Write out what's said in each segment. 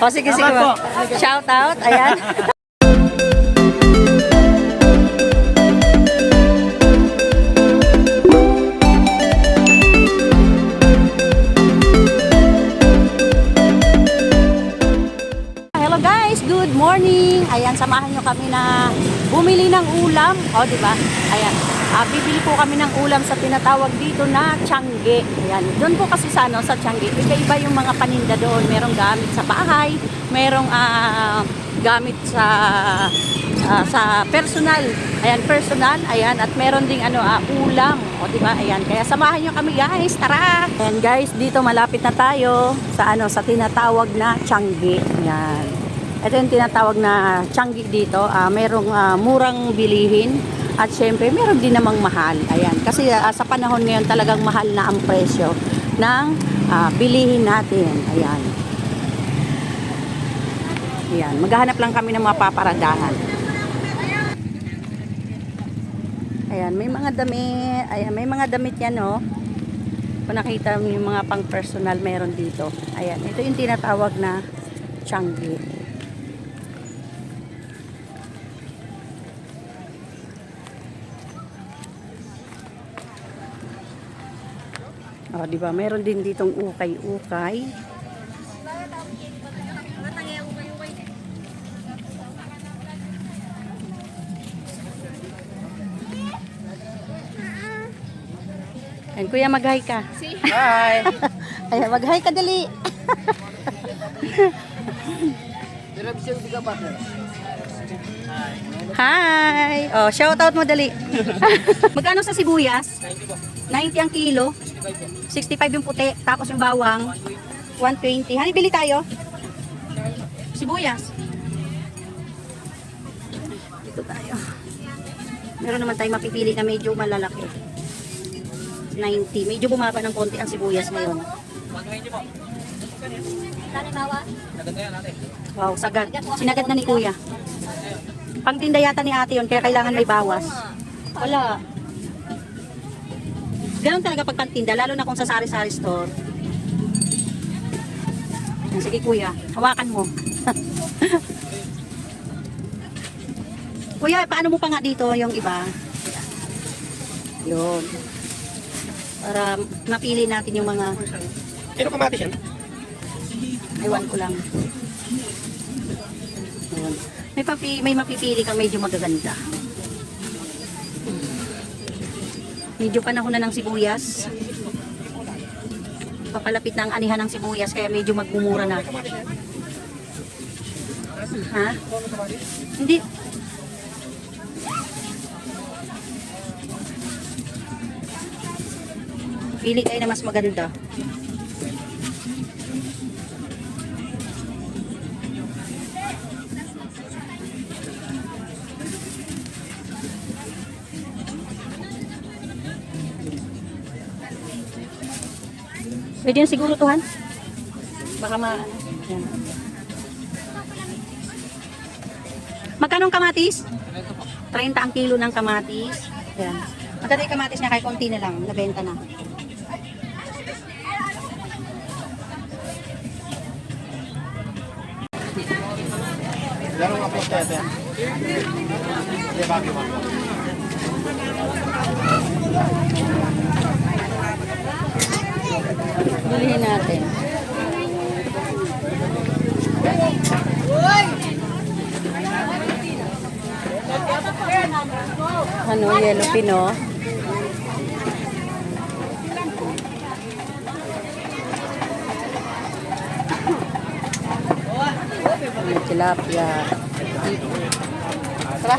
O sige, sige. Ma'am. Shout out. Ayan. Hello guys, good morning. Ayan, samahan nyo kami na bumili ng ulam. O, di ba? Ayan. Ah, bibili po kami ng ulam sa tinatawag dito na Tiangge. Ayan. Doon po kasi sa ano, sa Tiangge, iba-iba yung mga paninda doon. Merong gamit sa bahay, merong ah, gamit sa ah, sa personal. Ayan, personal. Ayan, at meron ding ano, ah, ulam. O, di ba? Ayan. Kaya samahan nyo kami, guys. Tara! Ayan, guys, dito malapit na tayo sa ano, sa tinatawag na Tiangge. Ayan. Ito yung tinatawag na Tiangge dito. Ah, merong ah, murang bilihin. At syempre, meron din namang mahal. Ayan. Kasi ah, sa panahon ngayon talagang mahal na ang presyo ng ah, bilihin natin. Ayan. Ayan. Maghahanap lang kami ng mga paparadahan. Ayan, may mga damit. Ayan, may mga damit yan, oh. Kung nakita mo yung mga pang personal meron dito. Ayan, ito yung tinatawag na Changi. Oh, di ba? Meron din ditong ukay-ukay. Ayan, kuya, mag-hi ka. Hi! Ayan, mag-hi ka dali. Hi! Oh, shout out mo dali. Magkano sa sibuyas? 90 ang kilo. 65 yung puti, tapos yung bawang 120. Hani, bili tayo. Sibuyas. Dito tayo. Meron naman tayo mapipili na medyo malalaki. 90. Medyo bumaba ng konti ang sibuyas ngayon. Wow, sagad. Sinagad na ni kuya. Pangtinda yata ni ate yun, kaya kailangan may bawas. Wala. Ganun talaga pag pantinda, lalo na kung sa sari-sari store. Sige kuya, hawakan mo. kuya, paano mo pa nga dito yung iba? Yun. Para mapili natin yung mga Pero kamatis yan? Ewan ko lang. Ayan. May, papi, may mapipili kang medyo magaganda. Medyo panahon na ng sibuyas. Papalapit na ang anihan ng sibuyas kaya medyo magmumura na. Ha? Hindi. Pili kayo na mas maganda. Pwede na siguro tuhan. Baka ma... Yan. Magkano ang kamatis? 30 ang kilo ng kamatis. Yan. Magkano yung kamatis niya kahit konti na lang. Nabenta na. Laro nga po tete. Hindi. Bilihin natin. Ano, yellow pino? May tilapia. Tara.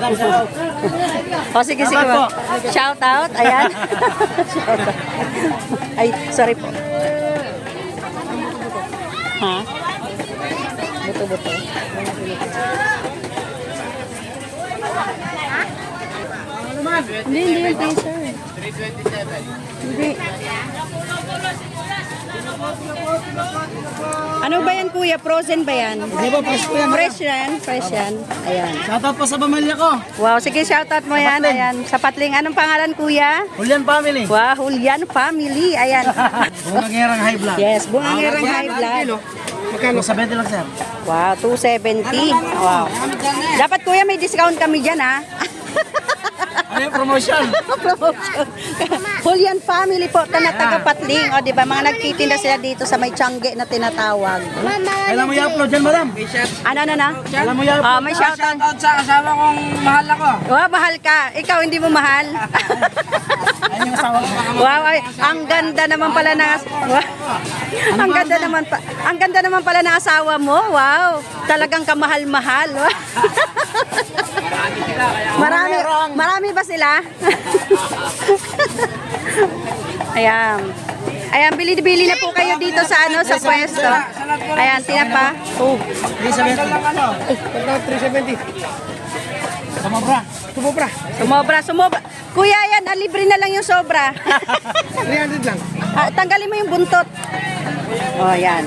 O sige, sige. Salamat ma'am. Shout out. Ayan. Shout out. Ay, sorry po. Ha? Buto-buto. Hindi, hindi yung taser. 327. Hindi. Ano ba yan kuya? Frozen ba yan? Di ba, fresh po yan. Fresh yan, fresh yan. Ayan. Shoutout po sa pamilya ko. Wow, sige shoutout mo yan. Ayan. Sa Patling, anong pangalan kuya? Julian family. Wow, Julian Family. Ayan. Bumagirang high blood. yes, bungangerang high blood. Magkano? Sa 20 lang, sir. Wow, 270. Wow. Dapat kuya may discount kami dyan ha. Ano yung promotion? Promotion. Julian family po, na taga Patling. O, di ba? Mga nagtitinda sila dito sa may tiyangge na tinatawag. Kailan mo i-upload dyan, madam? Ano, ano na? Kailan mo i-upload? Ah, may shoutout. sa asawa kong mahal ako. Wow, mahal ka. Ikaw, hindi mo mahal. Wow, ay, ang ganda naman pala ng wow. ang ganda naman pa ang ganda naman pala ng asawa mo. Wow. Talagang kamahal-mahal. marami marami ba sila? Ayan. Ayan, bili-bili na po kayo dito sa ano sa pwesto. Ayan, tinapa. Oh. 370. Pagka 370. Sumobra. Sumobra. Sumobra, sumobra. Kuya, yan, ah, libre na lang yung sobra. 300 lang. Ah, tanggalin mo yung buntot. Oh, ayan.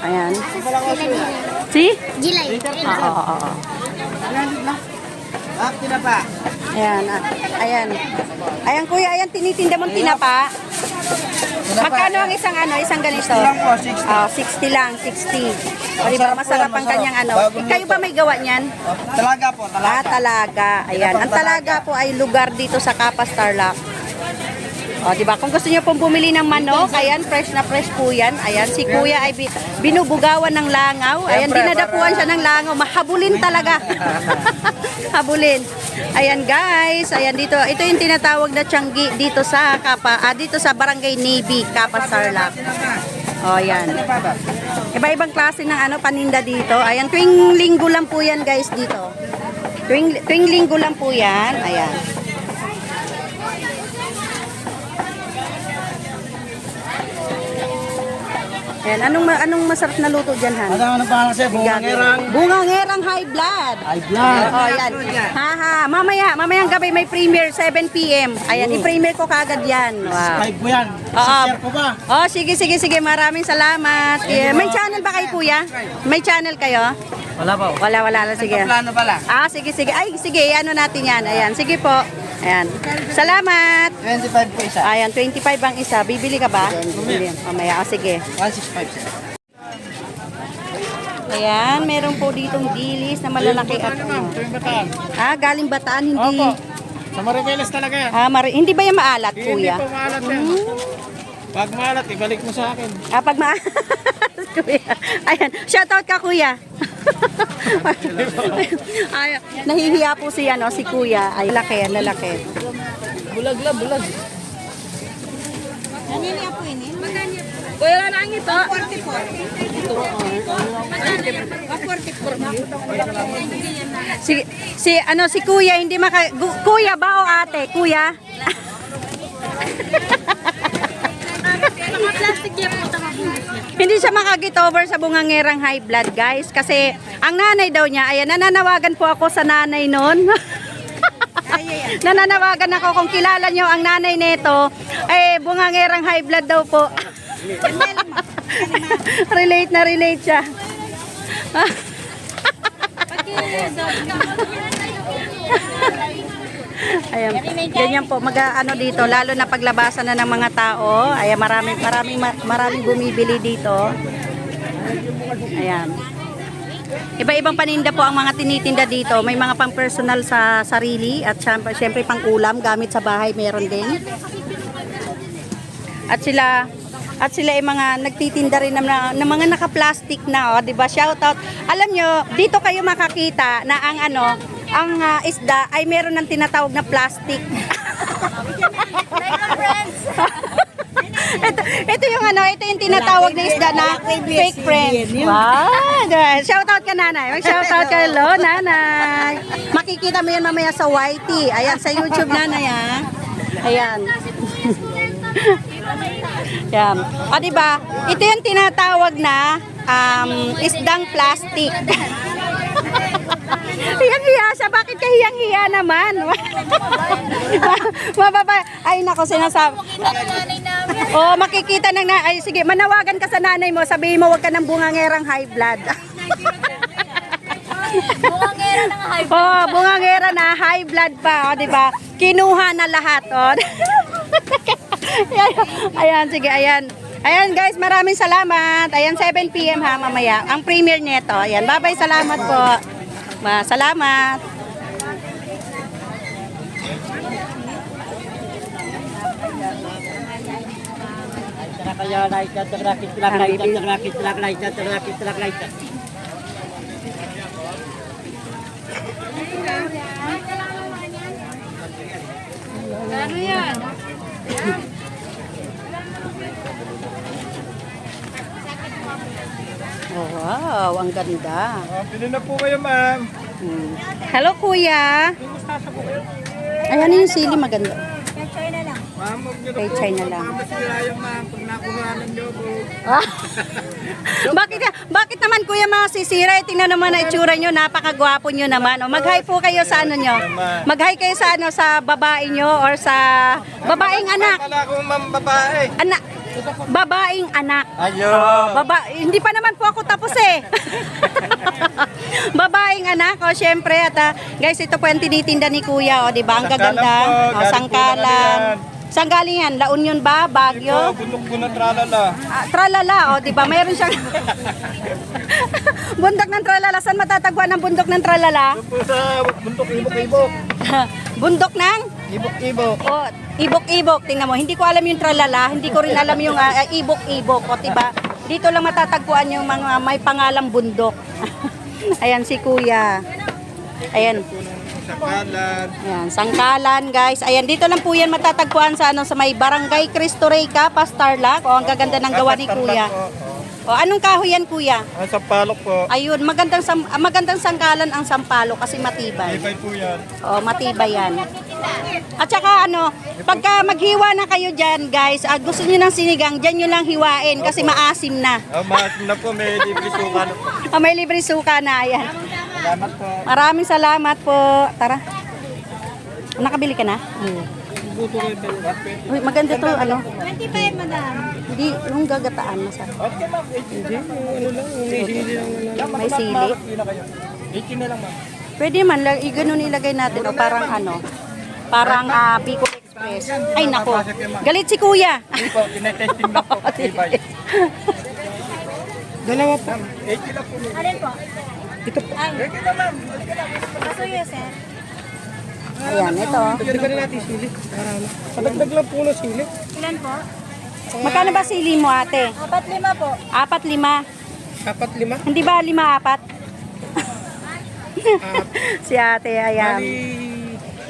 Ayan. Si? Gilay. Oo, oo, oo. Ah, tinapa. Ayan, ah, ayan. Ayan, kuya, ayan, tinitinda mong tinapa. Magkano ang isang ano, isang ganito? 60 lang po, 60. Ah, 60 lang, 60. O, di ba, masarap ang kanyang ano. Eh, kayo ba may gawa niyan? Talaga po, Ah, talaga. Ayan. Ang talaga po ay lugar dito sa Kapas Tarlac. O, di ba? Kung gusto niyo pong bumili ng manok, ayan, fresh na fresh po yan. Ayan, si kuya ay bi- binubugawan ng langaw. Ayan, Siyempre, dinadapuan siya ng langaw. Mahabulin talaga. Habulin. Ayan, guys. Ayan, dito. Ito yung tinatawag na tiyanggi dito sa Kapa, ah, dito sa Barangay Navy, Kapas Tarlac. O, ayan. Iba-ibang klase ng ano, paninda dito. Ayan, tuwing linggo lang po yan, guys, dito. Tuwing, tuwing linggo lang po yan. Ayan. Ayan, anong, ma- anong masarap na luto dyan, Han? Madam, ano pangalan sa'yo? Bungangerang. Bungangerang high blood. High blood. Oh, yan. Ha, ha. Mamaya, mamayang gabi may premiere, 7 p.m. Ayan, i-premiere ko kagad yan. Wow. Subscribe ko yan. Oo. Share ko ba? Oh, sige, sige, sige. Maraming salamat. Yeah. May channel ba kayo, kuya? May channel kayo? Wala pa. Wala, wala. Sige. Plano pala. Ah, sige, sige. Ay, sige. Ano natin yan. Ayan. Sige po. Ayan. Salamat. 25 po isa. Ayan, 25 ang isa. Bibili ka ba? Bibili. Mamaya. Ah, sige. 165 sir. Ayan, meron po ditong dilis na malalaki at ano. Bataan. Ah, galing bataan, hindi. Opo. Sa Maribeles talaga yan. Ah, mari, hindi ba yung maalat, kuya? Hindi po maalat yan. Pag maalat, ibalik mo sa akin. Ah, pag ma... kuya. Ayan, shoutout ka, kuya. Ay, nahihiya po si ano, si kuya. Ay, laki, lalaki. Bulag la, bulag. Kuya, wala na ang ito. Si, si, ano, si kuya, hindi maka... kuya ba o ate? Kuya? Hindi siya makagit over sa bungangerang high blood, guys. Kasi ang nanay daw niya, ayan, nananawagan po ako sa nanay noon. nananawagan ako kung kilala niyo ang nanay nito, eh, bungangerang high blood daw po. relate na relate siya. Ayan, ganyan po, mag ano dito, lalo na paglabasan na ng mga tao. Ayan, maraming, maraming, maraming bumibili dito. Ayan. Iba-ibang paninda po ang mga tinitinda dito. May mga pang personal sa sarili at syempre pang ulam gamit sa bahay meron din. At sila at sila ay mga nagtitinda rin ng, ng mga naka-plastic na, oh, 'di ba? Shout out. Alam nyo, dito kayo makakita na ang ano, ang ah, isda ay meron ng tinatawag na plastic. ito, ito yung ano, ito yung tinatawag na isda na fake friend. Wow! diba? Shout out ka nanay. Mag shout out ka hello nanay. Makikita mo yan mamaya sa YT. Ayan sa YouTube nanay ah. Ayan. Yan. O di ba? Ito yung tinatawag na um, isdang plastic. Hiyang-hiya siya. Bakit ka hiyang-hiya naman? Mababa. Ay, nako, sinasabi. Oh, makikita ng na ay sige, manawagan ka sa nanay mo, sabihin mo wag ka ng bungangerang high blood. Bungangera ng high oh, bungangera na high blood pa, oh, 'di ba? Kinuha na lahat, oh. ayan, sige, ayan. Ayan guys, maraming salamat. Ayan, 7 p.m. ha, mamaya. Ang premiere nito. Ayan, bye-bye, salamat po. Ma, salamat. Ano yan? Oh, wow, ang ganda. Oh, pili na po kayo, ma'am. Hmm. Hello, kuya. Ayan yung sili maganda. Ma'am, huwag niyo Kay China lang. masira yung ma'am pag nakuhanan niyo po. Ah. bakit bakit naman kuya masisira? Eh, tingnan naman ang itsura nyo, napakagwapo nyo naman. O, mag-hi po kayo sa ano nyo. Mag-hi kayo sa ano sa babae nyo or sa babaeng anak. Kala ko, ma'am, babae. Anak. Babaeng anak. Ayun. Baba, hindi pa naman po ako tapos eh. Babaeng anak, o syempre at ah, guys, ito po ang tinitinda ni Kuya, o di ba? Ang gaganda. po, O, galing po ng sangkalan. Saan galing yan? La Union ba? Baguio? bundok po na tralala. Ah, tralala, o di ba? Mayroon siyang bundok ng tralala. Saan matatagpuan ang bundok ng tralala? Po sa bundok ibok-ibok. bundok ng Ibok-ibok. o ibok-ibok. Tingnan mo, hindi ko alam yung tralala, hindi ko rin alam yung ah, ah, ibok-ibok. O diba? Dito lang matatagpuan yung mga may pangalang bundok. Ayan si Kuya. Ayan. Sakalan. Ayan, sangkalan guys. Ayan, dito lang po yan matatagpuan sa ano sa may Barangay Cristo Rey Pastarlac. O ang gaganda ng gawa ni Kuya. O anong kahoy yan, Kuya? Ang sampalok po. Ayun, magandang sam- ah, magandang sangkalan ang sampalo kasi matibay. Ibay po yan. O, matibay yan. At saka ano, pagka maghiwa na kayo dyan, guys, at gusto niyo ng sinigang, dyan nyo lang hiwain kasi maasim na. Oh, maasim na po, may libre suka na po. O, may libre suka na, ayan. Salamat po. Maraming salamat po. Tara. Nakabili ka na? Kayo Uy, maganda to, ano? 25, madam. Hindi, yung gagataan, masarap. Okay, ma'am. Hindi, ano lang, may sili lang. May sili. na kayo. 18 na lang, ma'am. Pwede man, ganun ilagay natin, o, parang ano, parang ah, Bicol Express. Ay, nako. Galit si kuya. Hindi po, tinetesting lang po. Dalawa po. 80 lang po. Alin po? Ito po. Ay. Ito, ma'am. Kasuyo, sir. Ayan, ito. Dagdagan na natin sili. Para. Padagdag lang po ng sili. Ilan po? Magkano ba sili mo, ate? Apat lima po. Apat, lima. Apat lima. Hindi ba lima, apat? si ate, ayan.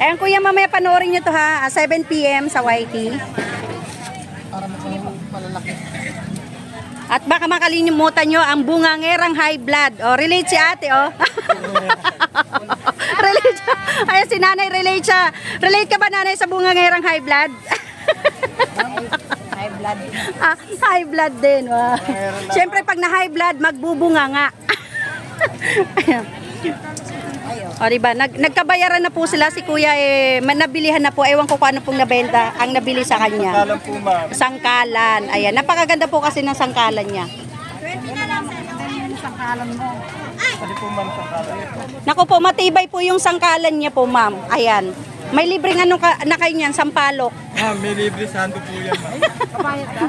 Ayan, kuya, mamaya panoorin nyo to ha. ah, 7 p.m. sa YT. para malalaki. At baka makalimutan nyo ang bungangerang high blood. O, relate si ate, oh. Ayan, si nanay, relate siya. Relate ka ba, nanay, sa bungangerang high blood? High blood. ah, high blood din. Wow. Siyempre, pag na high blood, magbubunga nga. Ayan. O, diba? Nag, nagkabayaran na po sila si kuya, eh, nabilihan na po. Ewan ko kung ano pong nabenta ang nabili sa kanya. Alam po, ma'am. Sangkalan. Ayan, napakaganda po kasi ng sangkalan niya. 20 na lang, sir. Yung sangkalan mo. Kasi po, ma'am, sa kalan. Naku po, matibay po yung sangkalan niya po, ma'am. Ayan. May libreng ano ka, na kayo niyan, sampalok. Ma'am, may libre sando po yan, ma'am. Kapayat ka?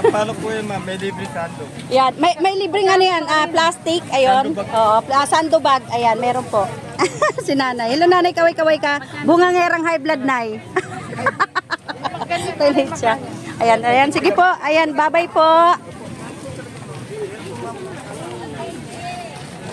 Sampalok po yan, ma'am. May libre sando. Yan, may, may libreng ano yan, ah, plastic, ayun. Oo, pla- sandbag, ayan, meron po. si nanay. Hello nanay, kaway-kaway ka. Bungangerang high blood nay. Relate siya. Ayan, ayan, sige po. Ayan, bye-bye po.